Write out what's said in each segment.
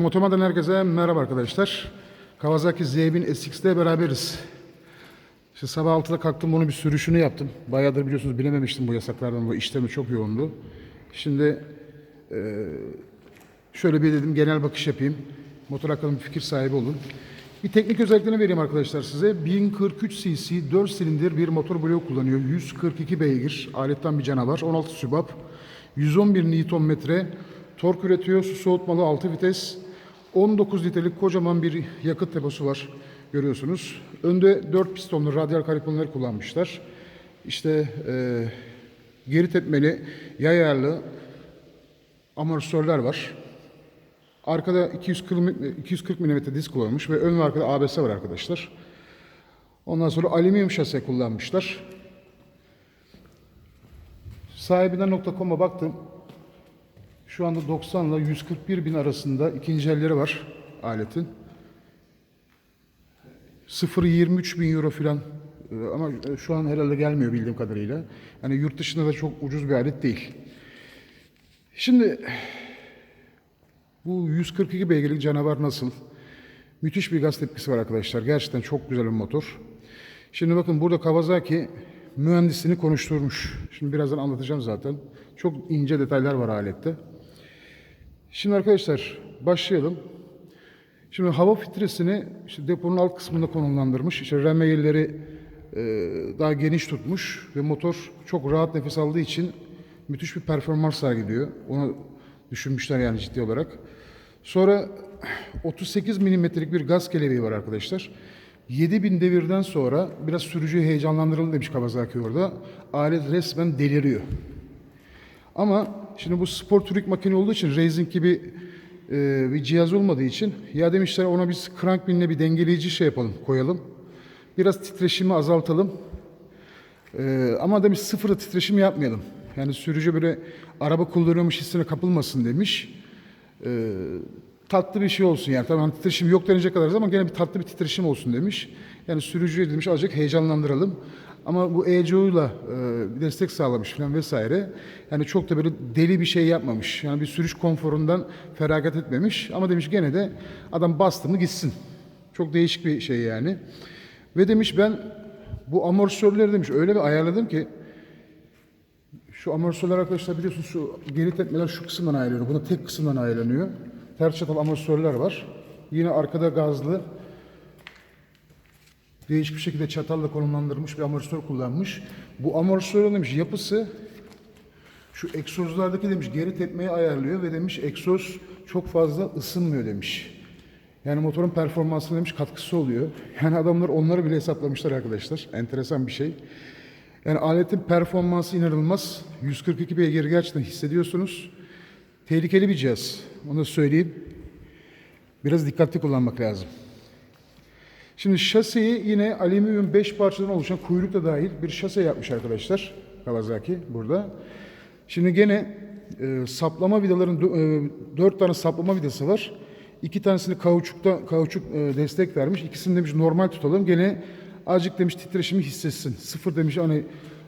Motomadan herkese merhaba arkadaşlar. Kawasaki Z1000 SX'de beraberiz. İşte sabah 6'da kalktım bunu bir sürüşünü yaptım. Bayağıdır biliyorsunuz bilememiştim bu yasaklardan. Bu işlemi çok yoğundu. Şimdi eee, şöyle bir dedim genel bakış yapayım. Motor hakkında bir fikir sahibi olun. Bir teknik özelliklerini vereyim arkadaşlar size. 1043 cc 4 silindir bir motor bloğu kullanıyor. 142 beygir. Aletten bir canavar. 16 sübap. 111 Nm. Tork üretiyor. Su soğutmalı 6 vites. 19 litrelik kocaman bir yakıt deposu var. Görüyorsunuz. Önde 4 pistonlu radyal kaliponları kullanmışlar. İşte eee, geri tepmeli, yay ayarlı amortisörler var. Arkada 240, mi- 240 mm disk kullanılmış ve ön ve arkada ABS var arkadaşlar. Ondan sonra alüminyum şase kullanmışlar. Sahibinden.com'a baktım. Şu anda 90 ile 141 bin arasında ikinci elleri var aletin. 0-23 bin euro filan Ee, ama şu an herhalde gelmiyor bildiğim kadarıyla. Yani yurt dışında da çok ucuz bir alet değil. Şimdi bu 142 beygirlik canavar nasıl? Müthiş bir gaz tepkisi var arkadaşlar. Gerçekten çok güzel bir motor. Şimdi bakın burada Kawasaki mühendisini konuşturmuş. Şimdi birazdan anlatacağım zaten. Çok ince detaylar var alette. Şimdi arkadaşlar başlayalım. Şimdi hava filtresini işte deponun alt kısmında konumlandırmış. İşte reme yerleri e, daha geniş tutmuş ve motor çok rahat nefes aldığı için müthiş bir performans sergiliyor. Onu düşünmüşler yani ciddi olarak. Sonra 38 milimetrelik bir gaz kelebeği var arkadaşlar. 7000 devirden sonra biraz sürücüyü heyecanlandıralım demiş Kawasaki orada. Alet resmen deliriyor. Ama şimdi bu spor türük makine olduğu için racing gibi e, bir cihaz olmadığı için ya demişler ona biz crank pinle bir dengeleyici şey yapalım, koyalım. Biraz titreşimi azaltalım. E, ama demiş sıfırı titreşim yapmayalım. Yani sürücü böyle araba kullanıyormuş hissine kapılmasın demiş. E, tatlı bir şey olsun yani. Tamam titreşim yok denecek kadar ama gene bir tatlı bir titreşim olsun demiş. Yani sürücüye demiş azıcık heyecanlandıralım. Ama bu ECU'yla e, bir destek sağlamış falan vesaire. Yani çok da böyle deli bir şey yapmamış. Yani bir sürüş konforundan feragat etmemiş. Ama demiş gene de adam bastı mı gitsin. Çok değişik bir şey yani. Ve demiş ben bu amortisörleri demiş öyle bir ayarladım ki şu amortisörler arkadaşlar biliyorsunuz şu geri tepmeler şu kısımdan ayrılıyor. Buna tek kısımdan ayrılanıyor. Ters çatal amortisörler var. Yine arkada gazlı değişik bir şekilde çatalla konumlandırılmış bir amortisör kullanmış. Bu amortisörün demiş yapısı şu egzozlardaki demiş geri tepmeyi ayarlıyor ve demiş egzoz çok fazla ısınmıyor demiş. Yani motorun performansına demiş katkısı oluyor. Yani adamlar onları bile hesaplamışlar arkadaşlar. Enteresan bir şey. Yani aletin performansı inanılmaz. 142 beygir gerçekten hissediyorsunuz. Tehlikeli bir cihaz. Onu söyleyeyim. Biraz dikkatli kullanmak lazım. Şimdi şaseyi yine alüminyum 5 parçadan oluşan kuyruk da dahil bir şase yapmış arkadaşlar. Kawasaki burada. Şimdi gene e, saplama vidaların 4 tane saplama vidası var. İki tanesini kauçukta kauçuk e, destek vermiş. İkisini demiş normal tutalım. Gene azıcık demiş titreşimi hissetsin. Sıfır demiş hani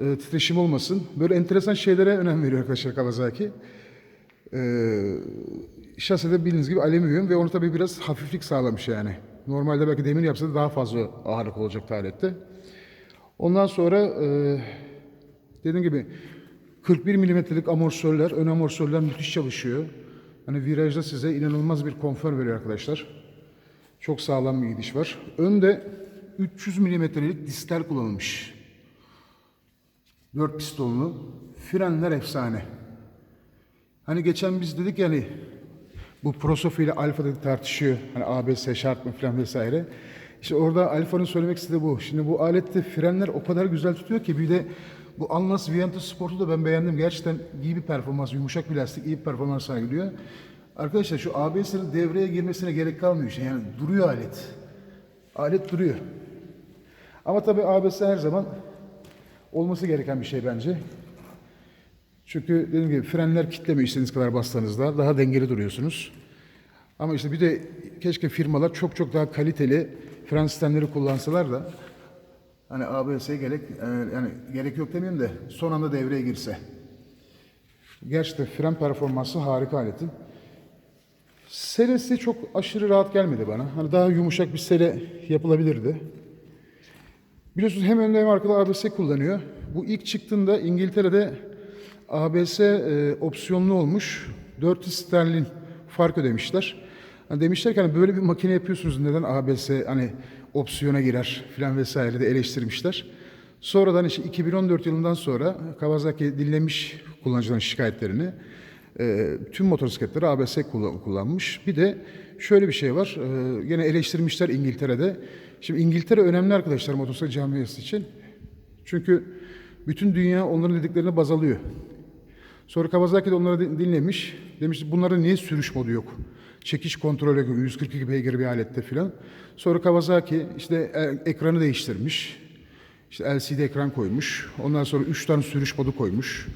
e, titreşim olmasın. Böyle enteresan şeylere önem veriyor arkadaşlar Kawasaki. Ee, şasede bildiğiniz gibi alüminyum ve onu tabii biraz hafiflik sağlamış yani. Normalde belki demir yapsa da daha fazla ağırlık olacaktı alette. Ondan sonra e, dediğim gibi 41 milimetrelik amortisörler, ön amortisörler müthiş çalışıyor. Hani virajda size inanılmaz bir konfor veriyor arkadaşlar. Çok sağlam bir gidiş var. Önde 300 milimetrelik diskler kullanılmış. 4 pistonlu. Frenler efsane. Hani geçen biz dedik yani bu Prosofi ile Alfa dedi tartışıyor. Hani ABS şart mı falan vesaire. İşte orada Alfa'nın söylemek istediği bu. Şimdi bu alette frenler o kadar güzel tutuyor ki bir de bu Alnas Viento Sport'u da ben beğendim. Gerçekten iyi bir performans, yumuşak bir lastik, iyi bir performans sergiliyor. Arkadaşlar şu ABS'nin devreye girmesine gerek kalmıyor işte. Yani duruyor alet. Alet duruyor. Ama tabii ABS her zaman olması gereken bir şey bence. Çünkü dediğim gibi frenler kitlemiyor istediğiniz kadar bastığınızda. Daha dengeli duruyorsunuz. Ama işte bir de keşke firmalar çok çok daha kaliteli fren sistemleri kullansalar da hani ABS'ye gerek e, yani gerek yok demeyeyim de son anda devreye girse. Gerçekten fren performansı harika aletin. Selesi çok aşırı rahat gelmedi bana. Hani daha yumuşak bir sele yapılabilirdi. Biliyorsunuz hem önde hem arkada ABS kullanıyor. Bu ilk çıktığında İngiltere'de ABS e, opsiyonlu olmuş. 400 sterlin fark ödemişler. Hani demişler ki hani böyle bir makine yapıyorsunuz neden ABS hani opsiyona girer filan vesaire de eleştirmişler. Sonradan işte 2014 yılından sonra Kawasaki dinlemiş kullanıcıların şikayetlerini. E, tüm motosikletleri ABS kullan- kullanmış. Bir de şöyle bir şey var. E, gene eleştirmişler İngiltere'de. Şimdi İngiltere önemli arkadaşlar motosiklet camiası için. Çünkü bütün dünya onların dediklerine baz alıyor. Sonra Kawasaki de onları din- dinlemiş. Demiş bunların niye sürüş modu yok? Çekiş kontrolü gibi 142 beygir bir alette filan. Sonra Kawasaki işte e- ekranı değiştirmiş. İşte LCD ekran koymuş. Ondan sonra 3 tane sürüş modu koymuş.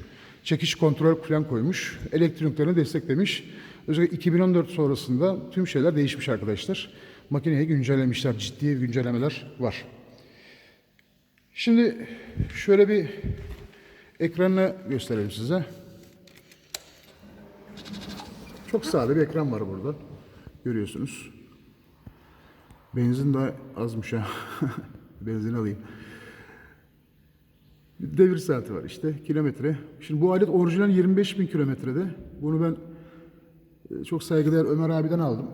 Çekiş kontrol falan koymuş. Elektroniklerini desteklemiş. Özellikle 2014 sonrasında tüm şeyler değişmiş arkadaşlar. Makineyi güncellemişler. Ciddi güncellemeler var. Şimdi şöyle bir ekranını gösterelim size. Çok sade bir ekran var burada. Görüyorsunuz. Benzin de azmış ha. Benzin alayım. Devir saati var işte, kilometre. Şimdi bu alet orijinal 25 bin kilometrede. Bunu ben e, çok saygıdeğer Ömer abiden aldım.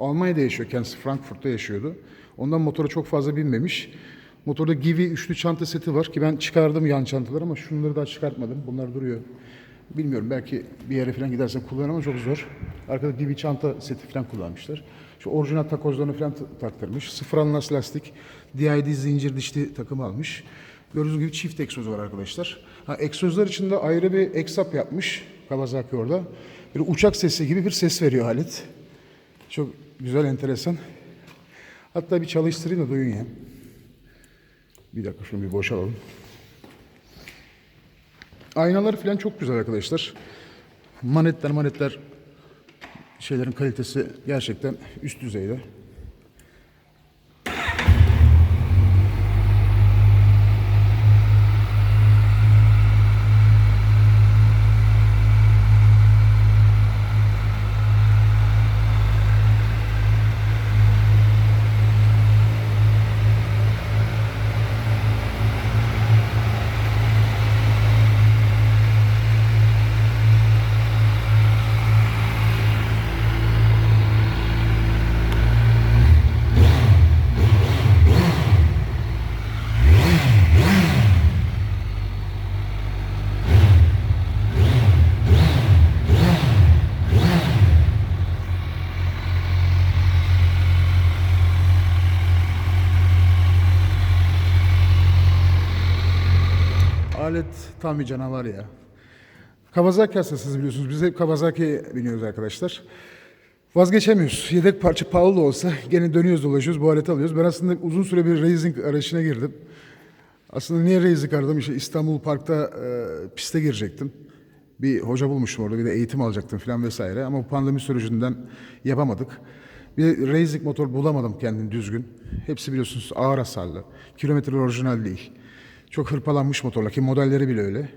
Almanya'da yaşıyor kendisi, Frankfurt'ta yaşıyordu. Ondan motora çok fazla binmemiş. Motorda Givi üçlü çanta seti var ki ben çıkardım yan çantaları ama şunları daha çıkartmadım. Bunlar duruyor. Bilmiyorum belki bir yere falan gidersen kullanır ama çok zor. Arkada Givi çanta seti falan kullanmışlar. Şu orijinal takozlarını falan taktırmış. Sıfır anlas lastik, DID zincir dişli takım almış. Gördüğünüz gibi çift egzoz var arkadaşlar. Ha, egzozlar için de ayrı bir eksap yapmış Kawasaki orada. Bir uçak sesi gibi bir ses veriyor alet. Çok güzel, enteresan. Hatta bir çalıştırayım da duyun ya. Bir dakika şunu bir boşalalım. Aynaları falan çok güzel arkadaşlar. Manetler manetler şeylerin kalitesi gerçekten üst düzeyde. Alet tam bir canavar ya. Kawasaki hastasıyız biliyorsunuz. Biz hep Kawasaki'ye biniyoruz arkadaşlar. Vazgeçemiyoruz. Yedek parça pahalı da olsa gene dönüyoruz dolaşıyoruz bu aleti alıyoruz. Ben aslında uzun süre bir racing arayışına girdim. Aslında niye racing aradım? İşte İstanbul Park'ta e, piste girecektim. Bir hoca bulmuştum orada bir de eğitim alacaktım falan vesaire. Ama bu pandemi sürecinden yapamadık. Bir racing motor bulamadım kendim düzgün. Hepsi biliyorsunuz ağır hasarlı. Kilometre orijinal değil. Çok hırpalanmış motorlar ki modelleri bile öyle.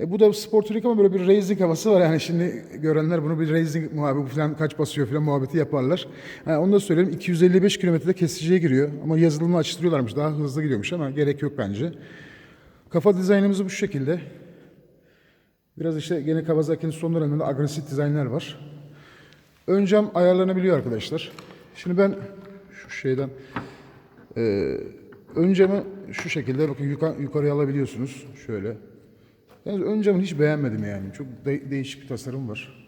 E bu da spor ama böyle bir racing havası var yani şimdi görenler bunu bir racing muhabbeti falan kaç basıyor falan muhabbeti yaparlar. Ha, onu da söyleyeyim 255 kilometrede kesiciye giriyor ama yazılımı açtırıyorlarmış daha hızlı gidiyormuş ama gerek yok bence. Kafa dizaynımız bu şekilde. Biraz işte gene Kawasaki'nin son döneminde agresif dizaynlar var. Ön cam ayarlanabiliyor arkadaşlar. Şimdi ben şu şeyden e, ön şu şekilde bakın yuka- yukarıya alabiliyorsunuz. Şöyle. Yalnız ön hiç beğenmedim yani. Çok de- değişik bir tasarım var.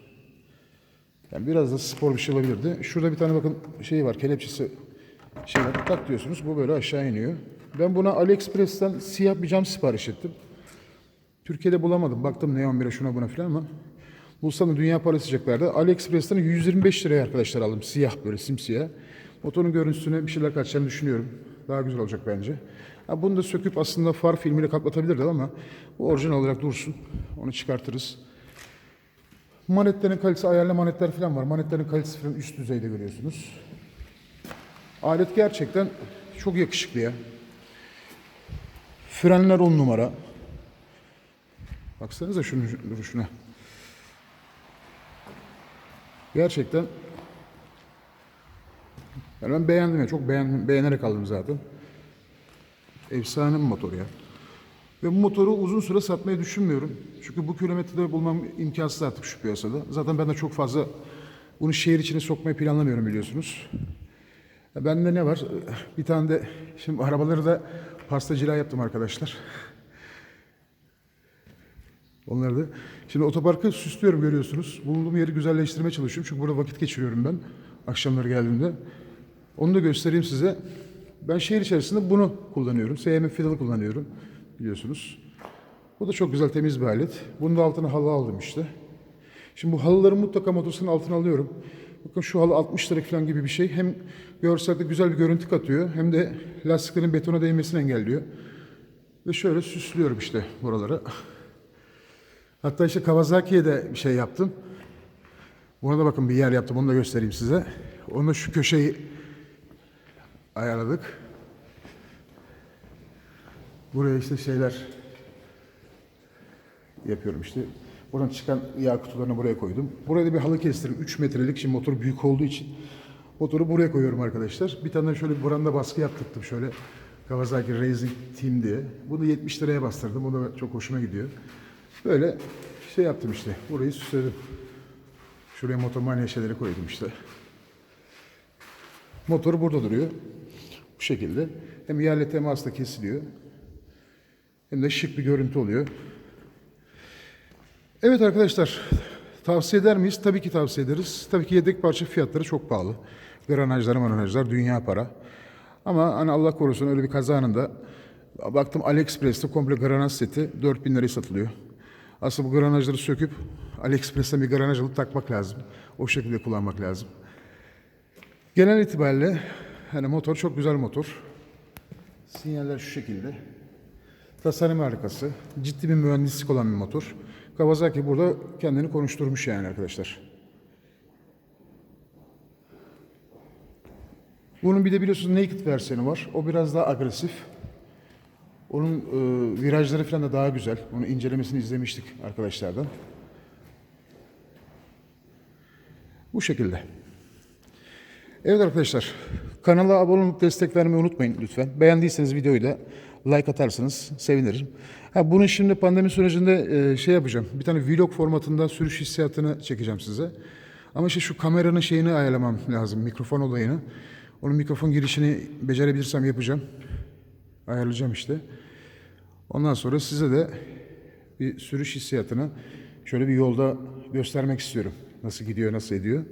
Yani biraz da spor bir şey olabilirdi. Şurada bir tane bakın şey var, kelepçesi şey var. Tak diyorsunuz. Bu böyle aşağı iniyor. Ben buna AliExpress'ten siyah bir cam sipariş ettim. Türkiye'de bulamadım. Baktım Neon 1'e şuna buna falan ama bulsam da dünya parası sıcaklarda. AliExpress'ten 125 liraya arkadaşlar aldım. Siyah böyle simsiyah. Motorun görüntüsüne bir şeyler kaçacağını düşünüyorum. Daha güzel olacak bence. Ha, bunu da söküp aslında far filmiyle kaplatabilirdim ama bu orijinal olarak dursun. Onu çıkartırız. Manetlerin kalitesi, ayarlı manetler falan var. Manetlerin kalitesi falan üst düzeyde görüyorsunuz. Alet gerçekten çok yakışıklı ya. Frenler on numara. Baksanıza şunu, duruşuna. Gerçekten yani ben beğendim ya. Çok beğendim, beğenerek aldım zaten. Efsane bir motor ya. Ve bu motoru uzun süre satmayı düşünmüyorum. Çünkü bu kilometrede bulmam imkansız artık şu piyasada. Zaten ben de çok fazla bunu şehir içine sokmayı planlamıyorum biliyorsunuz. Bende ne var? Bir tane de şimdi arabaları da pastacılığa yaptım arkadaşlar. Onları da. Şimdi otoparkı süslüyorum görüyorsunuz. Bulunduğum yeri güzelleştirmeye çalışıyorum. Çünkü burada vakit geçiriyorum ben akşamları geldiğimde. Onu da göstereyim size. Ben şehir içerisinde bunu kullanıyorum. SM Fiddle'ı kullanıyorum biliyorsunuz. Bu da çok güzel temiz bir alet. Bunun da altına halı aldım işte. Şimdi bu halıları mutlaka motosikletin altına alıyorum. Bakın şu halı 60 lira falan gibi bir şey. Hem görselde güzel bir görüntü katıyor hem de lastiklerin betona değmesini engelliyor. Ve şöyle süslüyorum işte buraları. Hatta işte Kawasaki'ye de bir şey yaptım. Buna da bakın bir yer yaptım. Onu da göstereyim size. Onu da şu köşeyi ayarladık. Buraya işte şeyler yapıyorum işte. Buradan çıkan yağ kutularını buraya koydum. Buraya da bir halı kestirdim. 3 metrelik. Şimdi motor büyük olduğu için motoru buraya koyuyorum arkadaşlar. Bir tane şöyle bir branda baskı yaptırdım şöyle. Kawasaki Racing Team diye. Bunu 70 liraya bastırdım. O da çok hoşuma gidiyor. Böyle şey yaptım işte. Burayı süsledim. Şuraya motomanya şeyleri koydum işte. Motor burada duruyor. Bu şekilde. Hem yerle temasla kesiliyor. Hem de şık bir görüntü oluyor. Evet arkadaşlar, tavsiye eder miyiz? Tabii ki tavsiye ederiz. Tabii ki yedek parça fiyatları çok pahalı. Granajlar, manajlar dünya para. Ama hani Allah korusun öyle bir kaza anında baktım AliExpress'te komple granaj seti 4000 liraya satılıyor. Aslında bu granajları söküp AliExpress'ten bir granaj alıp takmak lazım. O şekilde kullanmak lazım. Genel itibariyle hani motor çok güzel motor. Sinyaller şu şekilde. Tasarım harikası. Ciddi bir mühendislik olan bir motor. Kawasaki burada kendini konuşturmuş yani arkadaşlar. Bunun bir de biliyorsunuz naked versiyonu var. O biraz daha agresif. Onun e, virajları falan da daha güzel. Onun incelemesini izlemiştik arkadaşlardan. Bu şekilde. Evet arkadaşlar, kanala abone olup destek vermeyi unutmayın lütfen. Beğendiyseniz videoyu da like atarsanız sevinirim. Ha, bunu şimdi pandemi sürecinde e, şey yapacağım. Bir tane vlog formatında sürüş hissiyatını çekeceğim size. Ama işte şu kameranın şeyini ayarlamam lazım, mikrofon olayını. Onun mikrofon girişini becerebilirsem yapacağım. Ayarlayacağım işte. Ondan sonra size de bir sürüş hissiyatını şöyle bir yolda göstermek istiyorum. Nasıl gidiyor, nasıl ediyor.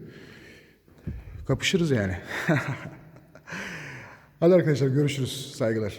Kapışırız yani. Hadi arkadaşlar görüşürüz. Saygılar.